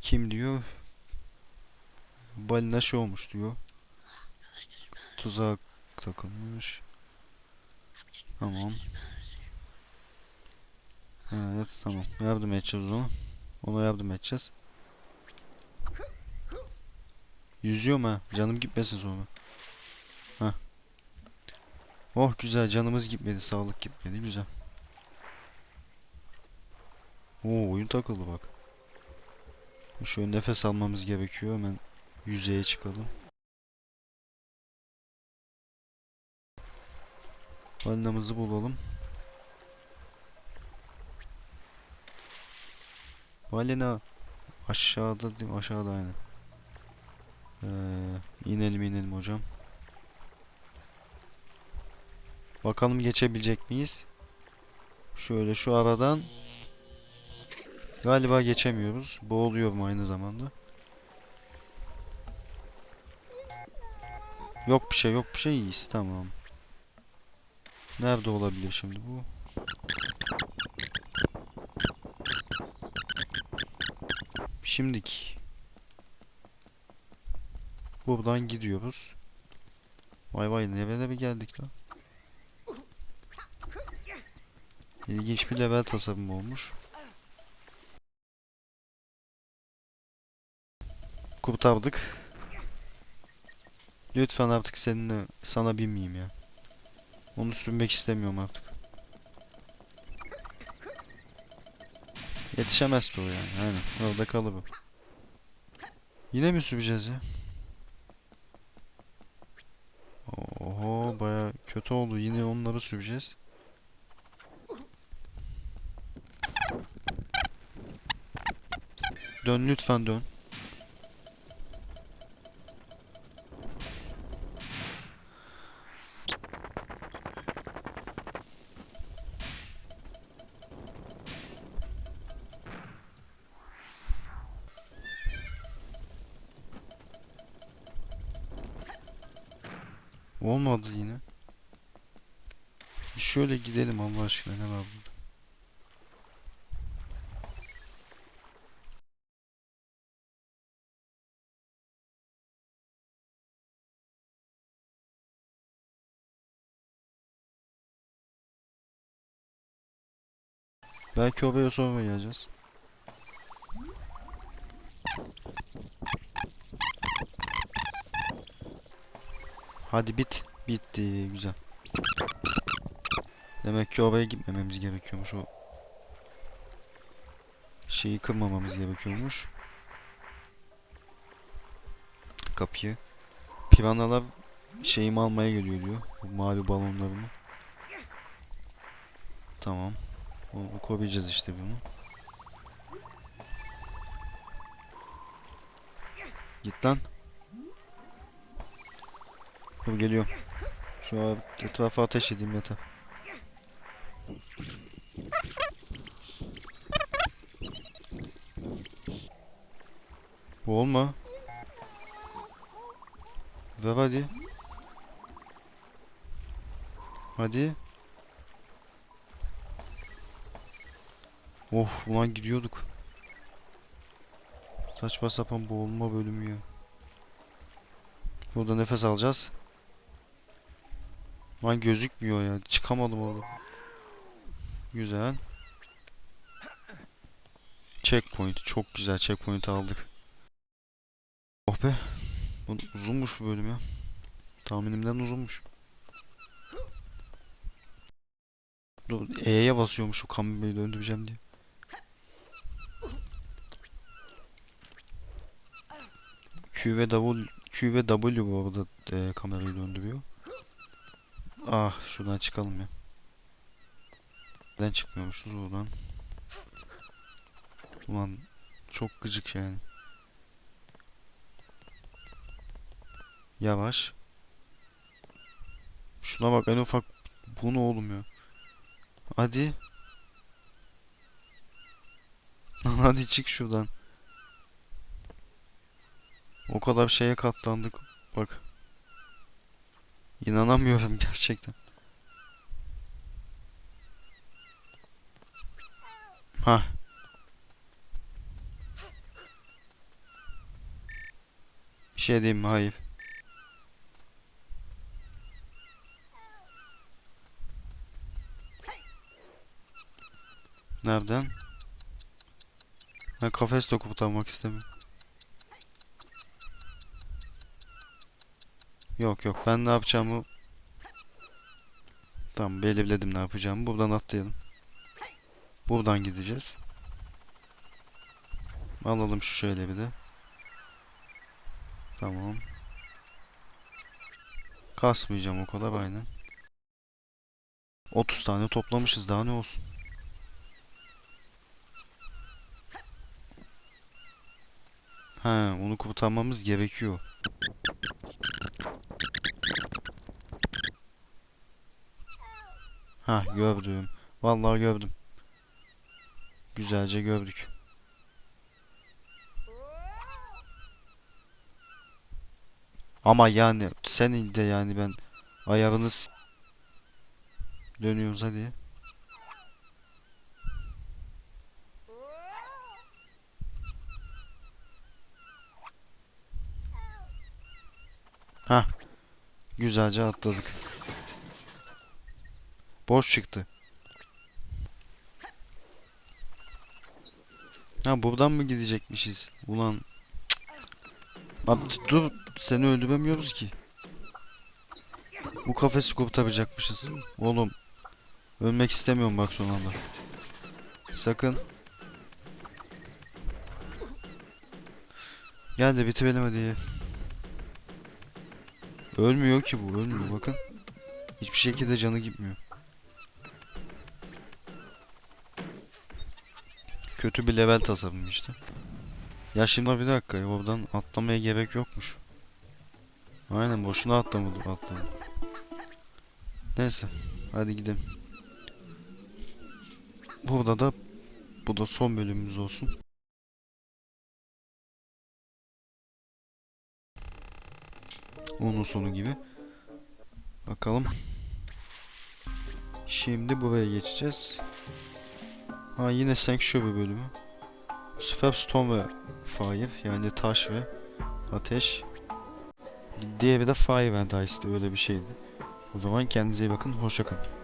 Kim diyor? Balina şey olmuş diyor. Tuzak takılmış. Tamam. Evet tamam. Yardım edeceğiz ona. Ona yardım edeceğiz. Yüzüyorum ha. Canım gitmesin sonra. Hah. Oh güzel canımız gitmedi. Sağlık gitmedi. Güzel. Oo oyun takıldı bak. Şöyle nefes almamız gerekiyor. Hemen yüzeye çıkalım. Balinamızı bulalım. Balina aşağıda değil mi? Aşağıda aynen. Ee, inelim inelim hocam. Bakalım geçebilecek miyiz? Şöyle şu aradan Galiba geçemiyoruz. Boğuluyorum aynı zamanda. Yok bir şey yok bir şey iyiyiz tamam. Nerede olabilir şimdi bu? Şimdik. Buradan gidiyoruz. Vay vay nerelere geldik lan. İlginç bir level tasarımı olmuş. Kurtardık. Lütfen artık seninle sana binmeyeyim ya. Onu sürmek istemiyorum artık. Yetişemez o yani. Aynen. Orada kalır o. Yine mi süreceğiz ya? Oho baya kötü oldu. Yine onları süreceğiz. Dön lütfen dön. Olmadı yine. Şöyle gidelim Allah aşkına ne var burada? Belki oraya sonra geleceğiz. Hadi bit. Bitti. Güzel. Demek ki oraya gitmememiz gerekiyormuş. O şeyi kırmamamız gerekiyormuş. Kapıyı. Piranalar şeyimi almaya geliyor diyor. Bu mavi balonlarımı. Tamam. O, koruyacağız işte bunu. Git lan. Dur geliyorum. Şu an etrafa ateş edeyim yeter. Bu olma. Ver hadi. Hadi. Of ulan gidiyorduk. Saçma sapan boğulma bölümü ya. Burada nefes alacağız. Lan gözükmüyor ya. Çıkamadım orada. Güzel. Checkpoint. Çok güzel checkpoint aldık. Oh be. Bu uzunmuş bu bölüm ya. Tahminimden uzunmuş. Dur E'ye basıyormuş o kamerayı döndüreceğim diye. Q ve W Q ve W bu arada e, kamerayı döndürüyor. Ah şuradan çıkalım ya. Neden çıkmıyormuşuz oradan? Ulan çok gıcık yani. Yavaş. Şuna bak en ufak bu ne oğlum ya. Hadi. Hadi çık şuradan. O kadar şeye katlandık. Bak. İnanamıyorum gerçekten. Ha. Bir şey diyeyim mi? Hayır. Nereden? Ben kafes de kurtarmak istemiyorum. Yok yok ben ne yapacağımı Tamam belirledim ne yapacağımı. Buradan atlayalım. Buradan gideceğiz. Alalım şu şöyle bir de. Tamam. Kasmayacağım o kadar aynen. 30 tane toplamışız daha ne olsun. He, onu kurtarmamız gerekiyor. Ha gördüm. Vallahi gördüm. Güzelce gördük. Ama yani senin de yani ben ayarınız dönüyoruz hadi. Ha. Güzelce atladık. Boş çıktı. Ha buradan mı gidecekmişiz? Ulan. Abi dur seni öldüremiyoruz ki. Bu kafesi kurtaracakmışız. Oğlum. Ölmek istemiyorum bak son anda. Sakın. Gel de bitirelim hadi. Ölmüyor ki bu ölmüyor bakın. Hiçbir şekilde canı gitmiyor. Kötü bir level tasarım işte. Ya şimdi bir dakika ya oradan atlamaya gerek yokmuş. Aynen boşuna atlamadım atlamadım. Neyse hadi gidelim. Burada da bu da son bölümümüz olsun. Onun sonu gibi. Bakalım. Şimdi buraya geçeceğiz. Ha yine Sanctuary bölümü. Bu sefer Stone ve Fire yani taş ve ateş. Diğeri de Fire and Ice'di öyle bir şeydi. O zaman kendinize iyi bakın. Hoşçakalın.